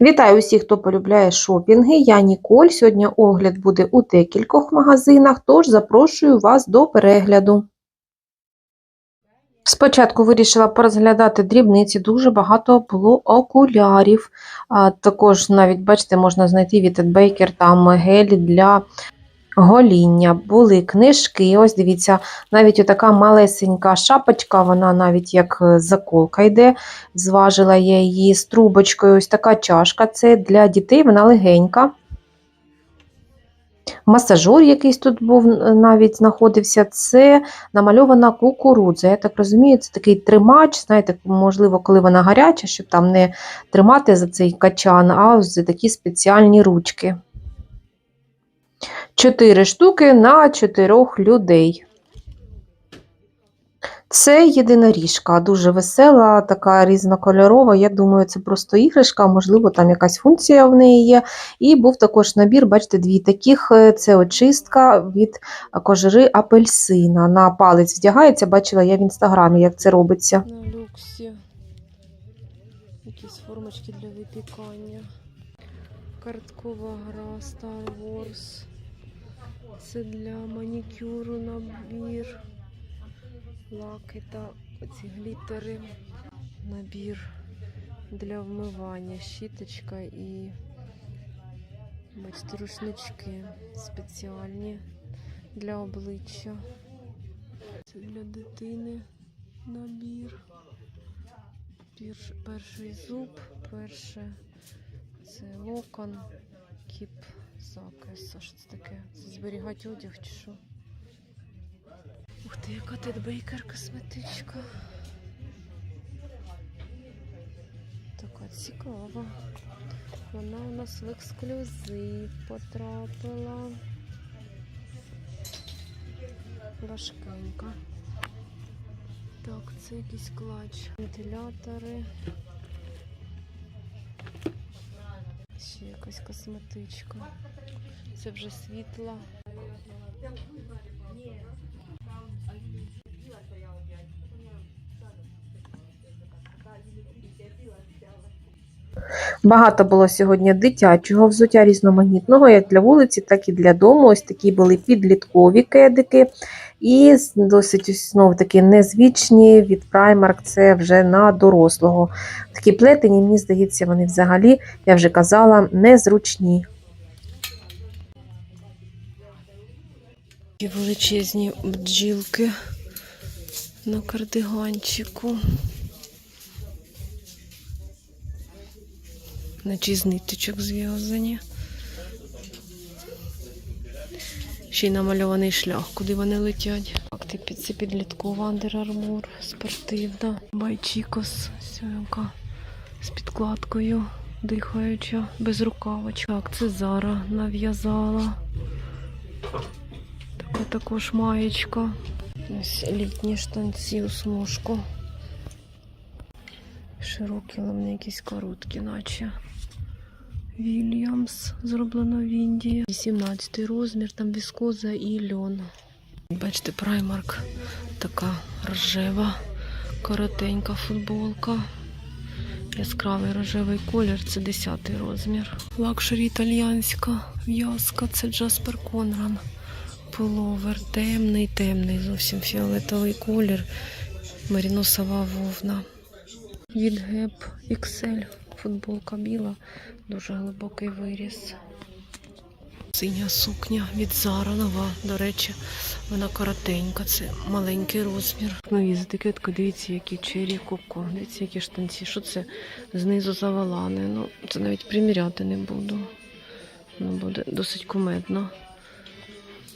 Вітаю усіх, хто полюбляє шопінги. Я Ніколь. Сьогодні огляд буде у декількох магазинах, тож запрошую вас до перегляду. Спочатку вирішила порозглядати дрібниці, дуже багато було окулярів. А, також навіть, бачите, можна знайти від Baker там гелі для гоління. Були книжки. Ось дивіться, навіть отака малесенька шапочка, вона навіть як е, заколка йде. Зважила я її з трубочкою. Ось така чашка. Це для дітей, вона легенька. Масажор якийсь тут був навіть знаходився. Це намальована кукурудза. Я так розумію, це такий тримач. Знаєте, можливо, коли вона гаряча, щоб там не тримати за цей качан, а ось такі спеціальні ручки. Чотири штуки на чотирьох людей. Це єдиноріжка, дуже весела, така різнокольорова. Я думаю, це просто іграшка, можливо, там якась функція в неї є. І був також набір, бачите, дві таких: е, це очистка від кожури апельсина. На палець вдягається, бачила я в інстаграмі, як це робиться. На люксі. Якісь формочки для випікання. Карткова гра Star Wars. Це для манікюру набір. Лаки та оці глітери. Набір для вмивання. Щіточка і бачите, рушнички спеціальні для обличчя. Це для дитини набір. Перший зуб, перше це локон, кіп закис. А що це таке? Це зберігати одяг чи що? Ух ти, яка тут бейкер косметичка. Така цікава. Вона у нас в ексклюзив потрапила. Важкенька. Так, це якийсь клач. Вентилятори. Ще якась косметичка. Це вже світла. Багато було сьогодні дитячого взуття різноманітного, як для вулиці, так і для дому. Ось такі були підліткові кедики. І досить знову таки незвичні від Primark, це вже на дорослого. Такі плетені, мені здається, вони взагалі, я вже казала, незручні. Такі величезні бджілки на кардиганчику. Наче з ниточок зв'язані. Ще й намальований шлях, куди вони летять. Так, ти під це підліткова Under Armour, спортивна. Байчікос, яка з підкладкою, дихаюча, без рукавочок. Так, це Зара нав'язала. Така також маєчка. Ось літні штанці у смужку. Широкі, але вони якісь короткі, наче. Вільямс зроблено в Індії. 18 розмір, там віскоза і льон. Бачите, праймарк така рожева, коротенька футболка. Яскравий рожевий колір це 10 розмір. Лакшері італіянська в'язка це Джаспер Конран. Пуловер темний, темний, зовсім фіолетовий колір. Маріносова вовна. Від Gap XL. Футболка біла, дуже глибокий виріс. Синя сукня від Zara нова, до речі, вона коротенька, це маленький розмір. Нові з дивіться, які чері коко, дивіться, які штанці. Що це знизу завалане. Ну, це навіть приміряти не буду. Воно буде досить кумедно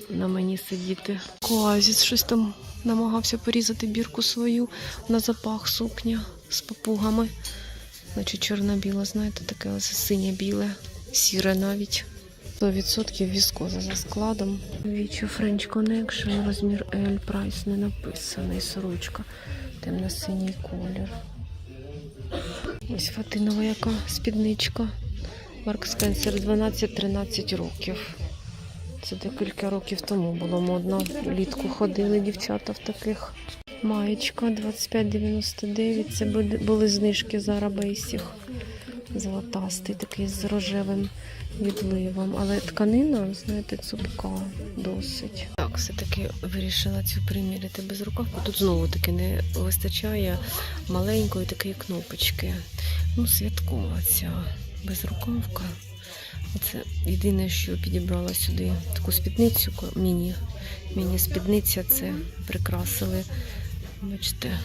на мені сидіти. Коазіс щось там намагався порізати бірку свою на запах сукня з папугами. Значить, чорно-біле, знаєте, таке ось синє-біле, сіре навіть. 100% віскоза за складом. Вічу French Connection, розмір L, прайс не написаний, сорочка. Темно-синій колір. Ось фатинова яка спідничка. Марк Спенсер 12-13 років. Це декілька років тому було модно. Влітку ходили дівчата в таких. Маєчка 25,99. Це були- знижки за арабейсіх. золотастий, такий з рожевим відливом. Але тканина, знаєте, цупка досить. Так, все-таки вирішила цю приміряти без рукавку. Тут знову таки не вистачає маленької такої кнопочки. Ну, святкова ця безрукавка. Оце єдине, що підібрала сюди таку спідницю, міні. Міні-спідниця це прикрасили, бачите,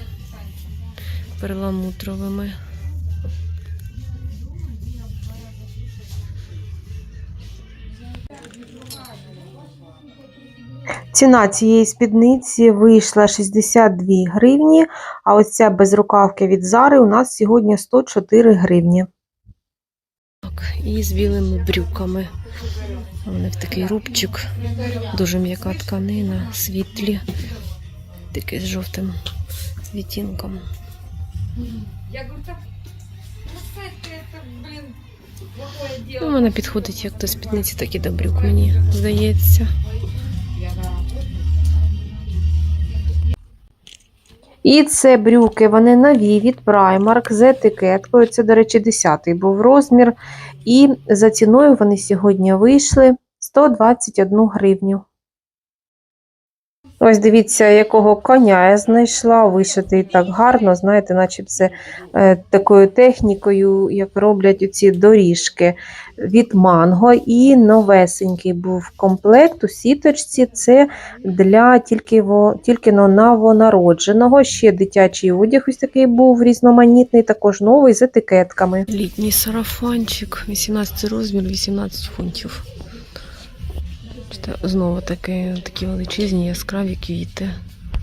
перламутровими. Ціна цієї спідниці вийшла 62 гривні, а ось ця безрукавка від Зари у нас сьогодні 104 гривні. Так, і з білими брюками. Вони в такий рубчик, дуже м'яка тканина, світлі, такий з жовтим відтінком. Я говорю, так, ну Ну, вона підходить як до спідниці, так і до брюк, мені здається. І це брюки, вони нові від Primark з етикеткою. Це, до речі, 10-й був розмір. І за ціною вони сьогодні вийшли 121 гривню. Ось дивіться, якого коня я знайшла, вишитий так гарно, знаєте, наче це е, такою технікою, як роблять ці доріжки від манго. І новесенький був комплект у сіточці. Це для тільки, тільки но новонародженого. Ще дитячий одяг ось такий був різноманітний, також новий з етикетками. Літній сарафанчик, 18 розмір, 18 фунтів. Знову такі, такі величезні яскраві квіти.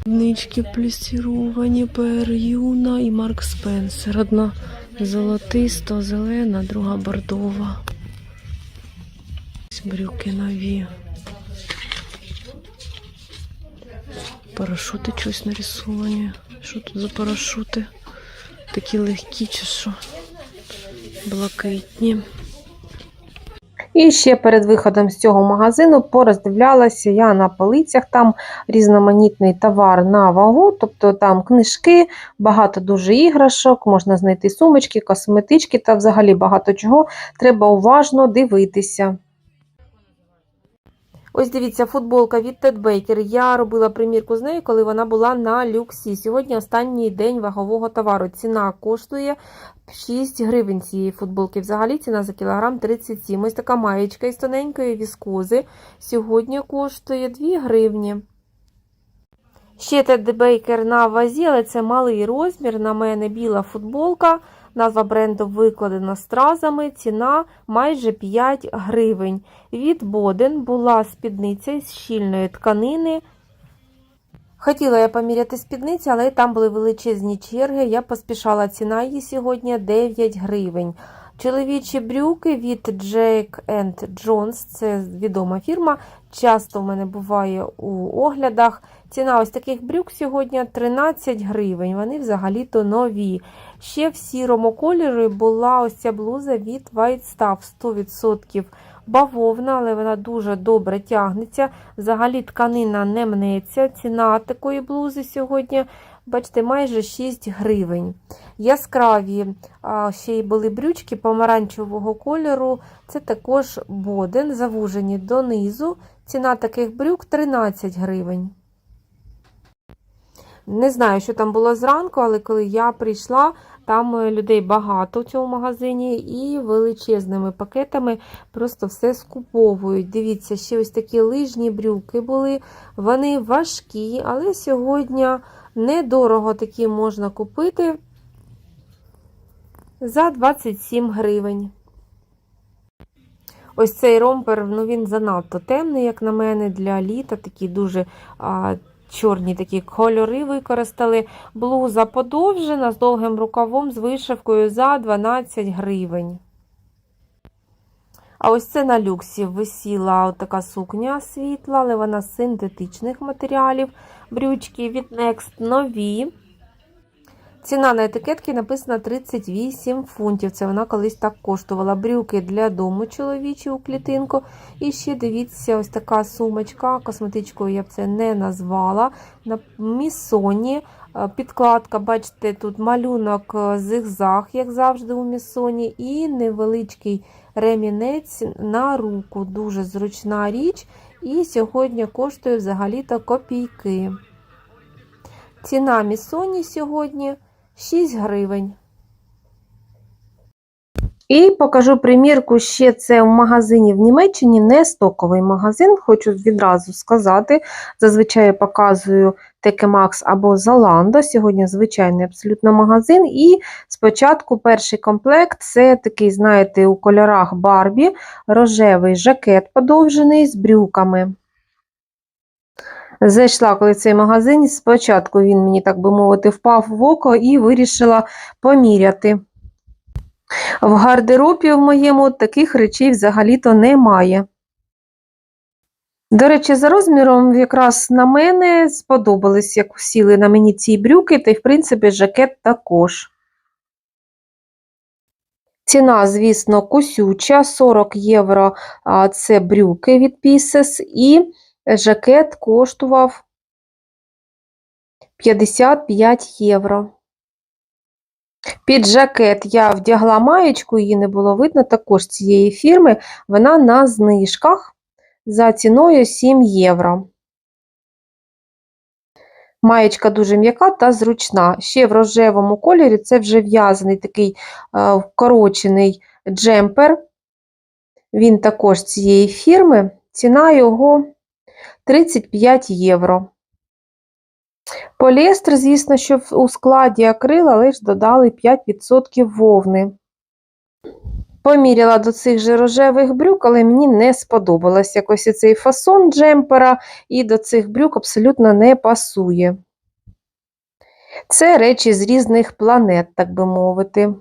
Нички плюсіровані, пер'юна і Марк Спенсер. Одна золотиста, зелена, друга бордова. Брюки нові. Парашути щось нарисовані. Що тут за парашути? Такі легкі чи що? Блакитні. І ще перед виходом з цього магазину пороздивлялася я на полицях. Там різноманітний товар на вагу, тобто там книжки, багато дуже іграшок, можна знайти сумочки, косметички та взагалі багато чого. Треба уважно дивитися. Ось дивіться, футболка від Ted Baker. Я робила примірку з нею, коли вона була на люксі. Сьогодні останній день вагового товару. Ціна коштує 6 гривень цієї футболки. Взагалі ціна за кілограм 37. Ось така маєчка із тоненької віскози. Сьогодні коштує 2 гривні. Ще Ted Baker на вазі, але це малий розмір. На мене біла футболка. Назва бренду викладена стразами, ціна майже 5 гривень. Від Боден була спідниця з щільної тканини. Хотіла я поміряти спідниці, але там були величезні черги. Я поспішала. Ціна її сьогодні 9 гривень. Чоловічі брюки від Jake Jones, це відома фірма. Часто в мене буває у оглядах. Ціна ось таких брюк сьогодні 13 гривень. Вони взагалі-то нові. Ще в сірому кольорі була ось ця блуза від White Stuff 100% бавовна, але вона дуже добре тягнеться. Взагалі тканина не мнеться. Ціна такої блузи сьогодні, бачите, майже 6 гривень. Яскраві ще й були брючки помаранчевого кольору. Це також боден, завужені донизу. Ціна таких брюк 13 гривень. Не знаю, що там було зранку, але коли я прийшла, там е, людей багато в цьому магазині і величезними пакетами просто все скуповують. Дивіться, ще ось такі лижні брюки були. Вони важкі, але сьогодні недорого такі можна купити за 27 гривень. Ось цей ромпер, ну він занадто темний, як на мене, для літа. Такий дуже а, чорні такі кольори використали. Блуза подовжена з довгим рукавом з вишивкою за 12 гривень. А ось це на люксі висіла така сукня світла, але вона з синтетичних матеріалів. Брючки від Next нові. Ціна на етикетці написана 38 фунтів. Це вона колись так коштувала. Брюки для дому чоловічі у клітинку. І ще дивіться, ось така сумочка. Косметичкою я б це не назвала. На місоні Е, Підкладка, бачите, тут малюнок е, зигзаг, як завжди у місоні, і невеличкий ремінець на руку. Дуже зручна річ. І сьогодні коштує взагалі-то копійки. Ціна місоні сьогодні 6 гривень. І покажу примірку ще це в магазині в Німеччині, не стоковий магазин, хочу відразу сказати. Зазвичай я показую Maxx або Zalando. Сьогодні звичайний абсолютно магазин. І спочатку перший комплект це такий, знаєте, у кольорах Барбі, рожевий жакет подовжений з брюками. Зайшла коли в цей магазин, спочатку він мені, так би мовити, впав в око і вирішила поміряти. В гардеробі в моєму таких речей взагалі-то немає. До речі, за розміром якраз на мене сподобались, як сіли на мені ці брюки, та й, в принципі, жакет також. Ціна, звісно, кусюча, 40 євро це брюки від Pieces, і жакет коштував 55 євро. Під жакет я вдягла маєчку, її не було видно, також цієї фірми. Вона на знижках за ціною 7 євро. Маєчка дуже м'яка та зручна. Ще в рожевому кольорі це вже в'язаний такий е, вкорочений джемпер. Він також цієї фірми. Ціна його 35 євро. Поліестер, звісно, що у складі акрил, але ж додали 5% вовни. Поміряла до цих же рожевих брюк, але мені не сподобалось якось і цей фасон джемпера, і до цих брюк абсолютно не пасує. Це речі з різних планет, так би мовити.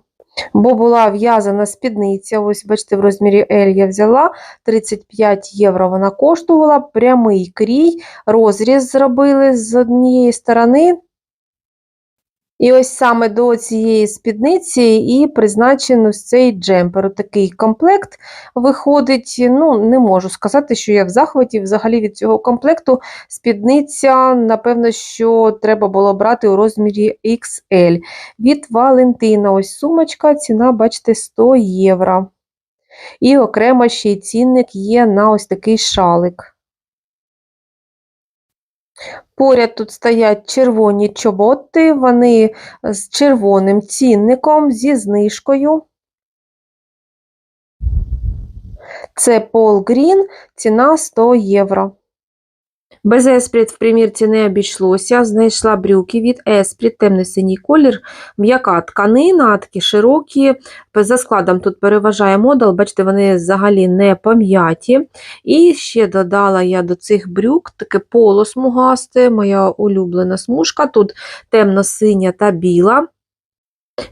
Бо була в'язана спідниця, ось бачите, в розмірі L я взяла, 35 євро вона коштувала, прямий крій, розріз зробили з однієї сторони. І ось саме до цієї спідниці і призначений ось цей джемпер. Такий комплект виходить. Ну, не можу сказати, що я в захваті взагалі від цього комплекту. Спідниця, напевно, що треба було брати у розмірі XL. Від Валентина ось сумочка, ціна, бачите, 100 євро. І окремо ще й цінник є на ось такий шалик. Поряд тут стоять червоні чоботи, вони з червоним цінником, зі знижкою. Це Пол Грін, ціна 100 євро. Без Еспріт в примірці не обійшлося. Знайшла брюки від Еспріт, темно-синій колір, м'яка тканина, такі широкі. За складом тут переважає модел, бачите, вони взагалі не пом'яті. І ще додала я до цих брюк таке поло смугасте, моя улюблена смужка. Тут темно-синя та біла.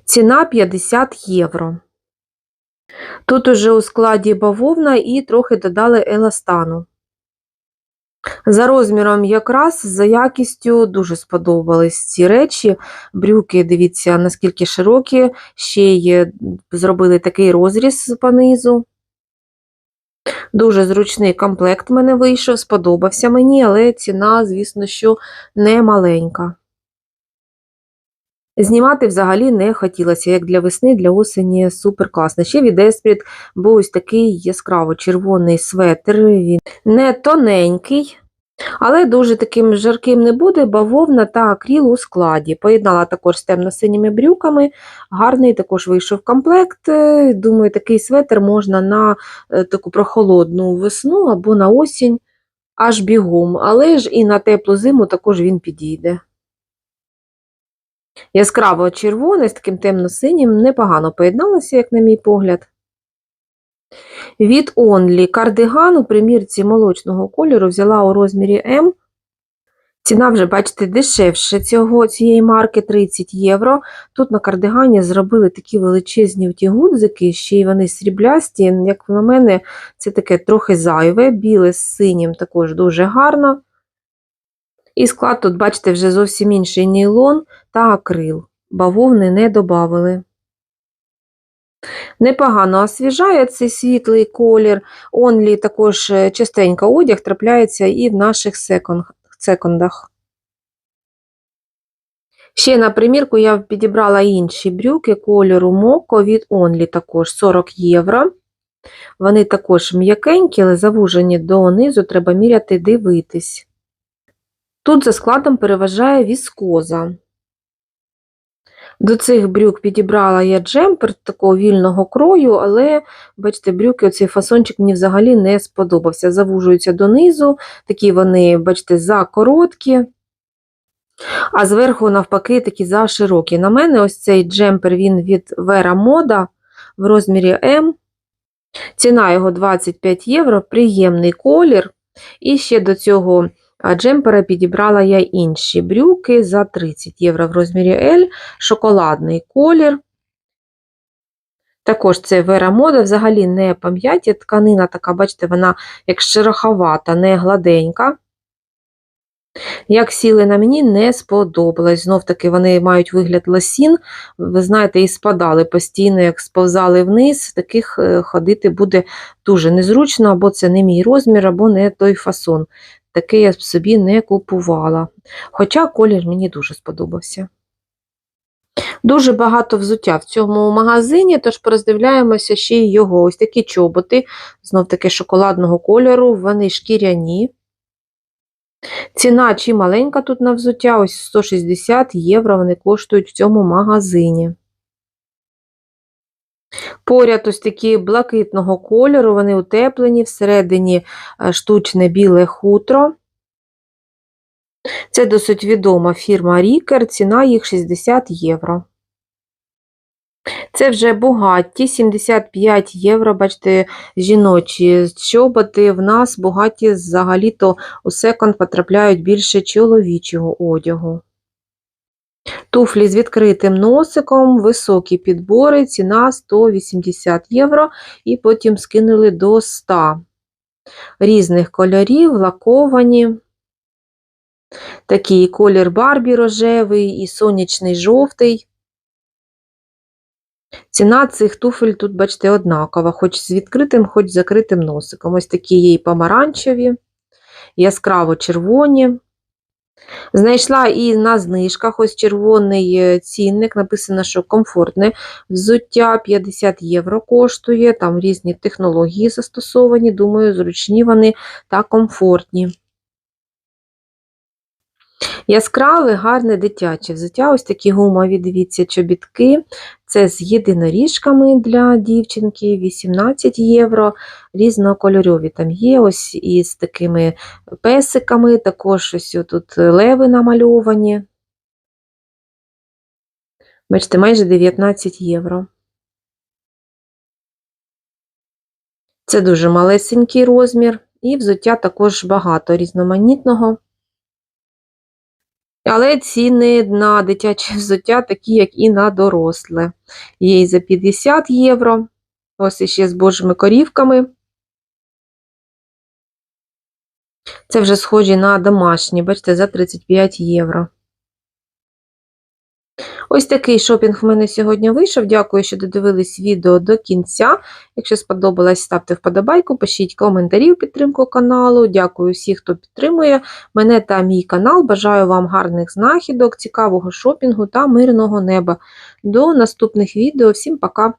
Ціна 50 євро. Тут уже у складі бавовна і трохи додали еластану. За розміром якраз, за якістю дуже сподобались ці речі. Брюки, дивіться, наскільки широкі, ще й зробили такий розріз по низу. Дуже зручний комплект в мене вийшов, сподобався мені, але ціна, звісно, що не маленька. Знімати взагалі не хотілося, як для весни, для осені супер класно. Ще від Esprit був ось такий яскраво червоний светр, він не тоненький, але дуже таким жарким не буде, бавовна та акріл у складі. Поєднала також з темно-синіми брюками, гарний також вийшов комплект. Е, Думаю, такий светр можна на е, таку прохолодну весну або на осінь аж бігом, але ж і на теплу зиму також він підійде. Яскраво червоне з таким темно-синім непогано поєдналося, як на мій погляд. Від Only кардиган у примірці молочного кольору взяла у розмірі М. Ціна вже, бачите, дешевше цього, цієї марки 30 євро. Тут на кардигані зробили такі величезні ті гудзики, ще й вони сріблясті. Як на мене, це таке трохи зайве, біле з синім також дуже гарно. І склад тут, бачите, вже зовсім інший нейлон та акрил. Бавовни не додавали. Непогано освіжає цей світлий колір. Онлі також е, частенько одяг трапляється і в наших секондах. Ще на примірку я підібрала інші брюки кольору Моко від Only також 40 євро. Вони також м'якенькі, але завужені донизу, треба міряти дивитись. Тут за складом переважає віскоза. До цих брюк підібрала я джемпер такого вільного крою, але, бачите, брюки, оцей фасончик мені взагалі не сподобався. Завужуються донизу, такі вони, бачите, закороткі, а зверху, навпаки, такі заширокі. На мене ось цей джемпер він від Vera Moda в розмірі М. Ціна його 25 євро, приємний колір. І ще до цього а, джемпера підібрала я інші брюки за 30 євро в розмірі L, шоколадний колір. Також це Vera Moda, взагалі не пам'яті, тканина така, бачите, вона як шероховата, не гладенька. Як сіли на мені, не сподобалось. Знов таки вони мають вигляд лосін, ви знаєте, і спадали постійно, як сповзали вниз, таких е, ходити буде дуже незручно, або це не мій розмір, або не той фасон. Таке я б собі не купувала. Хоча колір мені дуже сподобався. Дуже багато взуття в цьому магазині, тож пороздивляємося ще й його. Ось такі чоботи, знов таки шоколадного кольору, вони шкіряні. Ціна чи маленька тут на взуття, ось 160 євро вони коштують в цьому магазині. Поряд ось такі блакитного кольору, вони утеплені, всередині е, штучне біле хутро. Це досить відома фірма Рікер, ціна їх 60 євро. Це вже Бугатті, 75 євро, бачите, жіночі чоботи. В нас Бугатті взагалі-то у секонд потрапляють більше чоловічого одягу. Туфлі з відкритим носиком, високі підбори, ціна 180 євро, і потім скинули до 100 різних кольорів, лаковані. Такий колір Барбі рожевий і сонячний жовтий. Ціна цих туфель тут, бачите, однакова, хоч з відкритим, хоч з закритим носиком. Ось такі є і помаранчеві, яскраво червоні. Знайшла і на знижках ось червоний е, цінник, написано, що комфортне взуття 50 євро коштує, там різні технології застосовані, думаю, зручні вони та комфортні. Яскраве, гарне дитяче взуття, ось такі гумові, дивіться, чобітки. Це з єдиноріжками для дівчинки, 18 євро, різнокольорові там є, ось із такими песиками, також ось тут леви намальовані. Бачите, майже 19 євро. Це дуже малесенький розмір, і взуття також багато різноманітного. Але ціни на дитяче взуття такі, як і на доросле. Є і за 50 євро. Ось іще з божими корівками. Це вже схожі на домашні, бачите, за 35 євро. Ось такий шопінг в мене сьогодні вийшов. Дякую, що додивились відео до кінця. Якщо сподобалось, ставте вподобайку, пишіть коментарі у підтримку каналу. Дякую всім, хто підтримує мене та мій канал. Бажаю вам гарних знахідок, цікавого шопінгу та мирного неба. До наступних відео. Всім пока!